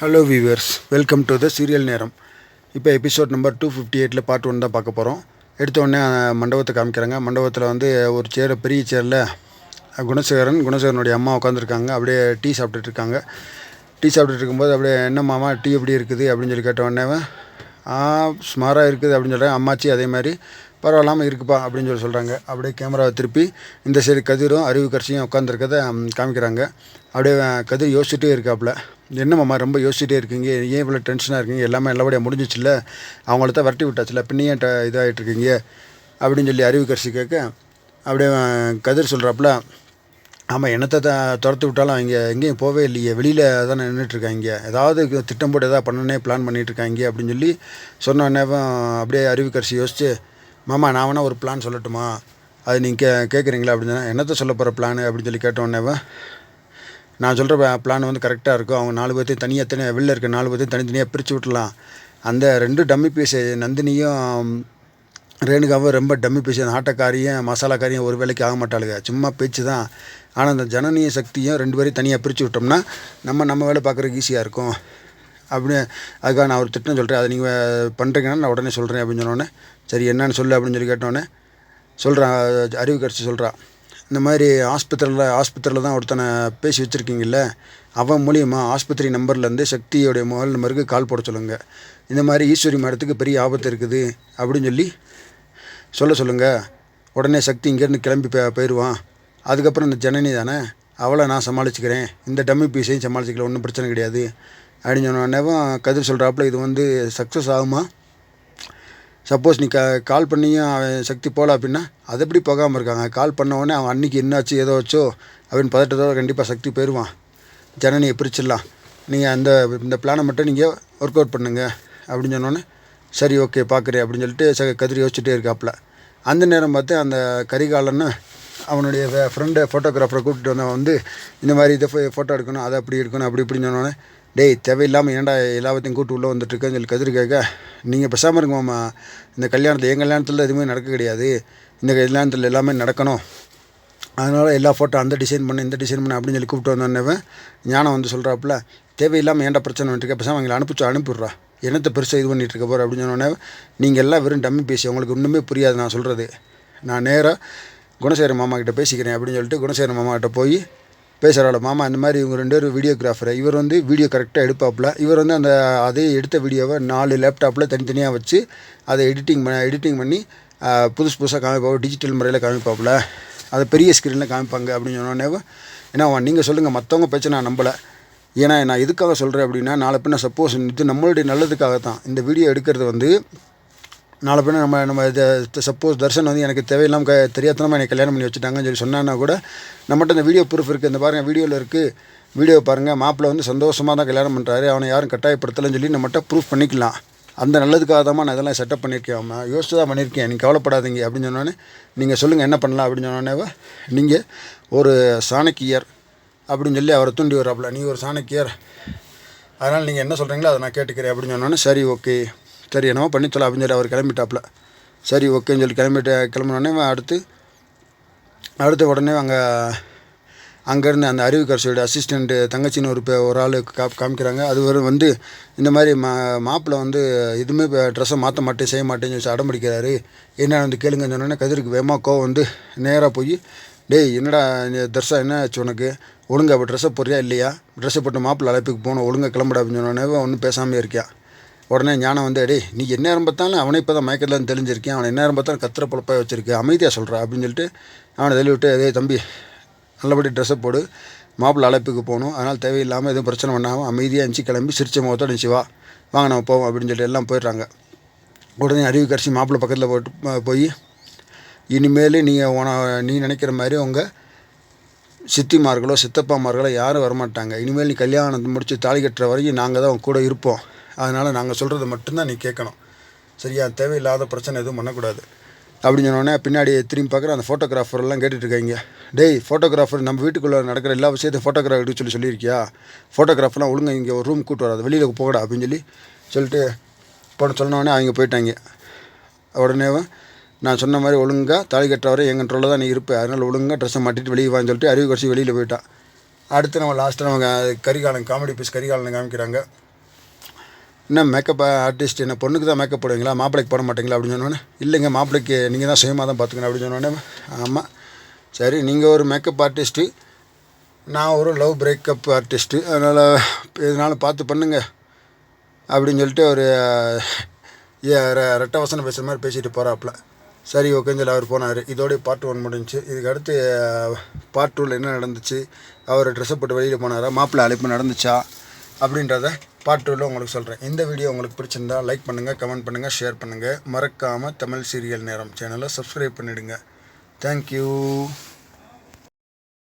Hello viewers welcome to the serial நேரம் இப்போ episode number two fifty எயிட்டில் part one தான் பார்க்க போகிறோம் எடுத்த உடனே மண்டபத்தை காமிக்கிறாங்க. மண்டபத்தில் வந்து ஒரு சேர் பெரிய சேரில் குணசேகரன் குணசேகரனுடைய அம்மா உட்காந்துருக்காங்க அப்படியே டீ சாப்பிட்டுட்டு இருக்காங்க. டீ சாப்பிட்டுட்டு இருக்கும்போது அப்படியே என்ன மாமா டீ எப்படி இருக்குது? அப்படின்னு சொல்லி கேட்ட உடனே ஆ ஸ்மாராக இருக்குது அப்படின்னு சொல்கிறேன் அம்மாச்சி அதே மாதிரி பரவாயில்லாமல் இருக்குப்பா அப்படின்னு சொல்லி சொல்கிறாங்க அப்படியே கேமராவை திருப்பி இந்த சைடு கதிரும் அறிவு கரிசியும் உட்காந்துருக்கத காமிக்கிறாங்க. அப்படியே கதிர் யோசிச்சுட்டே இருக்காப்புல. என்னம்மா ரொம்ப யோசிச்சுட்டே இருக்கீங்க? ஏன் இவ்வளோ டென்ஷனாக இருக்கீங்க? எல்லாமே நல்லபடியாக முடிஞ்சிச்சுல்ல? அவங்கள தான் வரட்டி விட்டாச்சுல பின்ன ட- இதாகிட்டு இருக்கீங்க? அப்படின்னு சொல்லி அறிவு கரிசி கேட்க அப்படியே கதிர் சொல்கிறாப்புல ஆமாம் என்னத்தை த துரத்து விட்டாலும் அவங்க எங்கேயும் போவே இல்லையே. வெளியில் தான் நின்றுட்டுருக்காங்க ஏதாவது திட்டம் போட்டு எதாவது பண்ணனே பிளான் பண்ணிகிட்ருக்காங்க அப்படின்னு சொல்லி சொன்ன அப்படியே அறிவு கரிசி யோசிச்சு மாமா நான் வேணால் ஒரு பிளான் சொல்லட்டுமா? அது நீங்கள் கே கேட்குறீங்களா அப்படின்னு என்னத்தை சொல்ல போகிற பிளான் அப்படின்னு சொல்லி கேட்ட நான் சொல்கிற பிளான் வந்து கரெக்டாக இருக்கும். அவங்க நாலு பேர்த்தையும் தனியாக தனி வெளில இருக்க நாலு பேர்த்தையும் தனித்தனியாக பிரித்து விட்டுலாம் அந்த ரெண்டு டம்மி பீஸ் நந்தினியும் ரேணுகாவும் ரொம்ப டம்மி பீஸ் அந்த ஆட்டக்காரியும் மசாலாக்காரியும் ஒரு வேலைக்கு ஆக மாட்டாளுங்க சும்மா பேச்சு தான். ஆனால் அந்த ஜனனிய சக்தியும் ரெண்டு பேரையும் தனியாக பிரித்து விட்டோம்னா நம்ம நம்ம வேலை பார்க்குறதுக்கு ஈஸியாக இருக்கும். அப்படின்னு அதுக்காக நான் ஒரு திட்டம் சொல்கிறேன் அதை நீங்கள் பண்ணுறீங்கன்னா நான் உடனே சொல்கிறேன் அப்படின்னு சொன்னோடனே சரி என்னன்னு சொல்லு அப்படின்னு சொல்லி கேட்டோடனே சொல்கிறான் அறிவு கிடச்சி சொல்கிறான் இந்த மாதிரி ஆஸ்பத்திரியில் ஆஸ்பத்திரியில் தான் ஒருத்தனை பேசி வச்சுருக்கீங்கல்ல அவன் மூலியமாக ஆஸ்பத்திரி நம்பர்லேருந்து சக்தியோடைய மொபைல் நம்பருக்கு கால் போட சொல்லுங்கள் இந்த மாதிரி ஈஸ்வரி மரத்துக்கு பெரிய ஆபத்து இருக்குது அப்படின்னு சொல்லி சொல்ல சொல்லுங்கள் உடனே சக்தி இங்கேருந்து கிளம்பி போயிடுவான். அதுக்கப்புறம் இந்த ஜனனி தானே அவளை நான் சமாளிச்சுக்கிறேன். இந்த டம்மி பீஸையும் சமாளிச்சுக்கல ஒன்றும் பிரச்சனை கிடையாது. அப்படின்னு சொன்னோடனேவும் கதிர் சொல்கிறாப்புல இது வந்து சக்ஸஸ் ஆகுமா? சப்போஸ் நீ க கால் பண்ணியும் அவன் சக்தி போகல அப்படின்னா அது எப்படி போகாமல் இருக்காங்க? கால் பண்ண உடனே அவன் அன்றைக்கி என்னாச்சு ஏதோ வச்சோ அப்படின்னு பதட்டத்தோடு கண்டிப்பாக சக்தி போயிடுவான் ஜனனியை பிரிச்சிடலாம். நீங்கள் அந்த இந்த பிளானை மட்டும் நீங்கள் ஒர்க் அவுட் பண்ணுங்கள் அப்படின்னு சொன்னோன்னே சரி ஓகே பார்க்குறேன் அப்படின்னு சொல்லிட்டு ச கதிர் யோசிச்சுட்டே இருக்காப்புல. அந்த நேரம் பார்த்து அந்த கரிகாலன்னு அவனுடைய ஃப்ரெண்டு ஃபோட்டோகிராஃபரை கூப்பிட்டு வந்தவன் வந்து இந்த மாதிரி இதை ஃபோட்டோ எடுக்கணும் அதை அப்படி எடுக்கணும் அப்படி இப்படின்னு சொன்னோன்னே டேய் தேவையில்லாமல் ஏன்டா எல்லாத்தையும் கூட்டு உள்ளே வந்துட்டுருக்கேன்னு சொல்லி கதிர் கேட்க நீங்கள் பேசாமல் இருங்க மாமா. இந்த கல்யாணத்தில் என் கல்யாணத்தில் எதுவுமே நடக்க கிடையாது. இந்த கல்யாணத்தில் எல்லாமே நடக்கணும். அதனால் எல்லா ஃபோட்டோ அந்த டிசைன் பண்ணு இந்த டிசைன் பண்ணு அப்படின்னு சொல்லி கூப்பிட்டு வந்தோன்னவன் ஞானம் வந்து சொல்கிறாப்புல தேவையில்லாமல் ஏன்டா பிரச்சனை வந்துட்டு பேசாமல் அவங்களை அனுப்பிச்சு அனுப்பிடுறா என்னத்தை பெருசாக இது பண்ணிட்டு இருக்க போகிற அப்படின்னு சொன்னோடனே நீங்கள் எல்லாம் வெறும் டம்மி பேசி உங்களுக்கு ஒன்றுமே புரியாது நான் சொல்கிறது நான் நேராக குணசேகர மாமா பேசிக்கிறேன் அப்படின்னு சொல்லிட்டு குணசேகர மாமா கிட்ட போய் பேசுகிறாள் மாமா இந்த மாதிரி இவங்க ரெண்டு பேரும் வீடியோகிராஃபர் இவர் வந்து வீடியோ கரெக்டாக எடுப்பாப்புல. இவர் வந்து அந்த அதே எடுத்த வீடியோவை நாலு லேப்டாப்பில் தனித்தனியாக வச்சு அதை எடிட்டிங் பண்ண எடிட்டிங் பண்ணி புதுசு புதுசாக காமிப்பாங்க டிஜிட்டல் முறையில் காமிப்பாப்புல. அதை பெரிய ஸ்க்ரீனில் காமிப்பாங்க அப்படின்னு சொன்னோடனே ஏன்னா நீங்கள் சொல்லுங்கள் மற்றவங்க பேச்சை நான் நம்பலை. ஏன்னா நான் எதுக்காக சொல்கிறேன் அப்படின்னா நாளை பின்ன சப்போஸ் இது நம்மளுடைய நல்லதுக்காக தான் இந்த வீடியோ எடுக்கிறது வந்து நாளை பின்ன நம்ம நம்ம இதை சப்போஸ் தர்ஷன் வந்து எனக்கு தேவையில்லாமல் க தெரியாதனமாக எனக்கு கல்யாணம் பண்ணி வச்சுட்டாங்கன்னு சொல்லி சொன்னான்னா கூட நம்மகிட்ட இந்த வீடியோ ப்ரூஃப் இருக்குது இந்த பாருங்கள் வீடியோவில் இருக்குது வீடியோ பாருங்கள் மாப்பிள்ளை வந்து சந்தோஷமாக தான் கல்யாணம் பண்ணுறாரு அவனை யாரும் கட்டாயப்படுத்தலைன்னு சொல்லி நம்மகிட்ட ப்ரூஃப் பண்ணிக்கலாம். அந்த நல்லதுக்காக தான் நான் இதெல்லாம் செட்டப் பண்ணியிருக்கேன். அவன் யோசிச்சு தான் பண்ணியிருக்கேன். நீங்கள் கவலைப்படாதீங்க அப்படின்னு சொன்னோன்னே நீங்கள் சொல்லுங்கள் என்ன பண்ணலாம் அப்படின்னு சொன்னோன்னே நீங்கள் ஒரு சாணக்கியர் அப்படின்னு சொல்லி அவரை தூண்டி வர்றாப்புல. நீ ஒரு சாணக்கியர். அதனால் நீங்கள் என்ன சொல்கிறீங்களோ அதை நான் கேட்டுக்கிறேன் அப்படின்னு சொன்னோன்னே சரி ஓகே சரி என்னமோ பண்ணித்தலாம் அப்படின்னு சொல்லி அவர் கிளம்பிட்டாப்புல. சரி ஓகேன்னு சொல்லி கிளம்பிட்டு கிளம்பினோடனே அடுத்து அடுத்த உடனே அங்கே அங்கேருந்து அந்த அறிவு அசிஸ்டண்ட்டு தங்கச்சின்னு ஒரு பே- ஒரு ஆள் கா காமிக்கிறாங்க. அது வரும் வந்து இந்த மாதிரி மா மாப்பிள்ளை வந்து எதுவுமே ட்ரெஸ்ஸை மாற்ற மாட்டேன் செய்ய மாட்டேன்னு சொல்லி அடம்பிடிக்கிறாரு. என்ன வந்து கேளுங்கன்னு சொன்னோன்னே கதிருக்கு வேமா கோவம் வந்து நேராக போய் டேய் என்னடா இந்த தர்ஷா என்ன ஆச்சு உனக்கு? ஒழுங்காக அப்போ ட்ரெஸ்ஸை போறியா இல்லையா? ட்ரெஸ்ஸை போட்டு மாப்பிள்ளை அழைப்புக்கு போகணும் ஒழுங்காக கிளம்புடா அப்படின்னு சொன்னோன்னே ஒன்றும் பேசாமல் இருக்கியா? உடனே ஞானம் வந்து அடி நீ என்ன பார்த்தாலும் அவனை இப்போ தான் மயக்கத்தில் தெரிஞ்சிருக்கேன் அவனை என்ன நேரம் பார்த்தாலும் கத்திர பொழப்பாக வச்சுருக்கு அமைதியாக சொல்கிறா அப்படின்னு சொல்லிட்டு அவனை தள்ளி விட்டு அதே தம்பி நல்லபடி ட்ரெஸ்ஸை போடு. மாப்பிள்ளை அழைப்புக்கு போகணும். அதனால் தேவையில்லாமல் எதுவும் பிரச்சனை பண்ணாமல் அமைதியாக இருந்துச்சு கிளம்பி சிரிச்ச முகத்தோடு இருந்துச்சு வா. வாங்க நம்ம போவோம் அப்படின்னு சொல்லிட்டு எல்லாம் போயிடுறாங்க. உடனே அறிவு கரைச்சி மாப்பிள்ளை பக்கத்தில் போட்டு போய் இனிமேல் நீங்கள் உன நீ நினைக்கிற மாதிரி உங்கள் சித்திமார்களோ சித்தப்பாமார்களோ யாரும் வரமாட்டாங்க. இனிமேல் நீ கல்யாணத்தை முடித்து தாலி கட்டுற வரைக்கும் நாங்கள் தான் உன் கூட இருப்போம். அதனால் நாங்கள் சொல்கிறது மட்டும்தான் நீ கேட்கணும். சரியா? தேவையில்லாத பிரச்சனை எதுவும் பண்ணக்கூடாது. அப்படின்னு சொன்னோடனே பின்னாடி திரும்பி பார்க்குற அந்த ஃபோட்டோகிராஃபர்லாம் கேட்டுட்ருக்காங்க டேய் ஃபோட்டோகிராஃபர் நம்ம வீட்டுக்குள்ளே நடக்கிற எல்லா விஷயத்தையும் ஃபோட்டோகிராஃபர் எடுக்க சொல்லி சொல்லியிருக்கியா? ஃபோட்டோகிராஃபர்லாம் ஒழுங்காக இங்கே ஒரு ரூம் கூட்டு வராது. வெளியில் போகடா அப்படின்னு சொல்லி சொல்லிட்டு போன சொன்னோடனே அவங்க போயிட்டாங்க. உடனே நான் சொன்ன மாதிரி ஒழுங்காக தாலி கட்டுற வரை என் கண்ட்ரோலில் தான் நீ இருப்பேன் அதனால் ஒழுங்காக ட்ரெஸ்ஸை மாட்டிட்டு வெளியே வான்னு சொல்லிட்டு அறிவு கடைசி வெளியில் போயிட்டான் அடுத்து நம்ம லாஸ்ட்டு நம்ம கரிகாலன் காமெடி பீஸ் கரிகாலன் காமிக்கிறாங்க. என்ன மேக்கப் ஆர்டிஸ்ட் என்ன பொண்ணுக்கு தான் மேக்கப் போடுவீங்களா? மாப்பிள்ளைக்கு போட மாட்டீங்களா? அப்படின்னு சொன்னோன்னே இல்லைங்க மாப்பிள்ளைக்கு நீங்கள் தான் சுயமாக தான் பார்த்துக்கணும் அப்படின்னு சொன்னோன்னே ஆமாம் சரி நீங்கள் ஒரு மேக்கப் ஆர்டிஸ்ட்டு நான் ஒரு லவ் பிரேக்கப் ஆர்டிஸ்ட்டு அதனால் எதுனாலும் பார்த்து பண்ணுங்க. அப்படின்னு சொல்லிட்டு ஒரு ஏ வசனம் பேசுகிற மாதிரி பேசிட்டு போகிறாப்புல சரி ஓகேன்னு சொல்லி அவர் போனார். இதோடய பார்ட் ஒன் முடிஞ்சு இதுக்கு அடுத்து பார்ட் டூவில் என்ன நடந்துச்சு? அவர் ட்ரெஸ்ஸை போட்டு வெளியில் போனாரா? மாப்பிள்ளை அழைப்பு நடந்துச்சா? அப்படின்றத பார்ட் டூவில் உங்களுக்கு சொல்கிறேன் இந்த வீடியோ உங்களுக்கு பிடிச்சிருந்தா லைக் பண்ணுங்கள் கமெண்ட் பண்ணுங்கள் ஷேர் பண்ணுங்கள் மறக்காமல் தமிழ் சீரியல் நேரம் சேனலை சப்ஸ்கிரைப் பண்ணிவிடுங்க தேங்க்யூ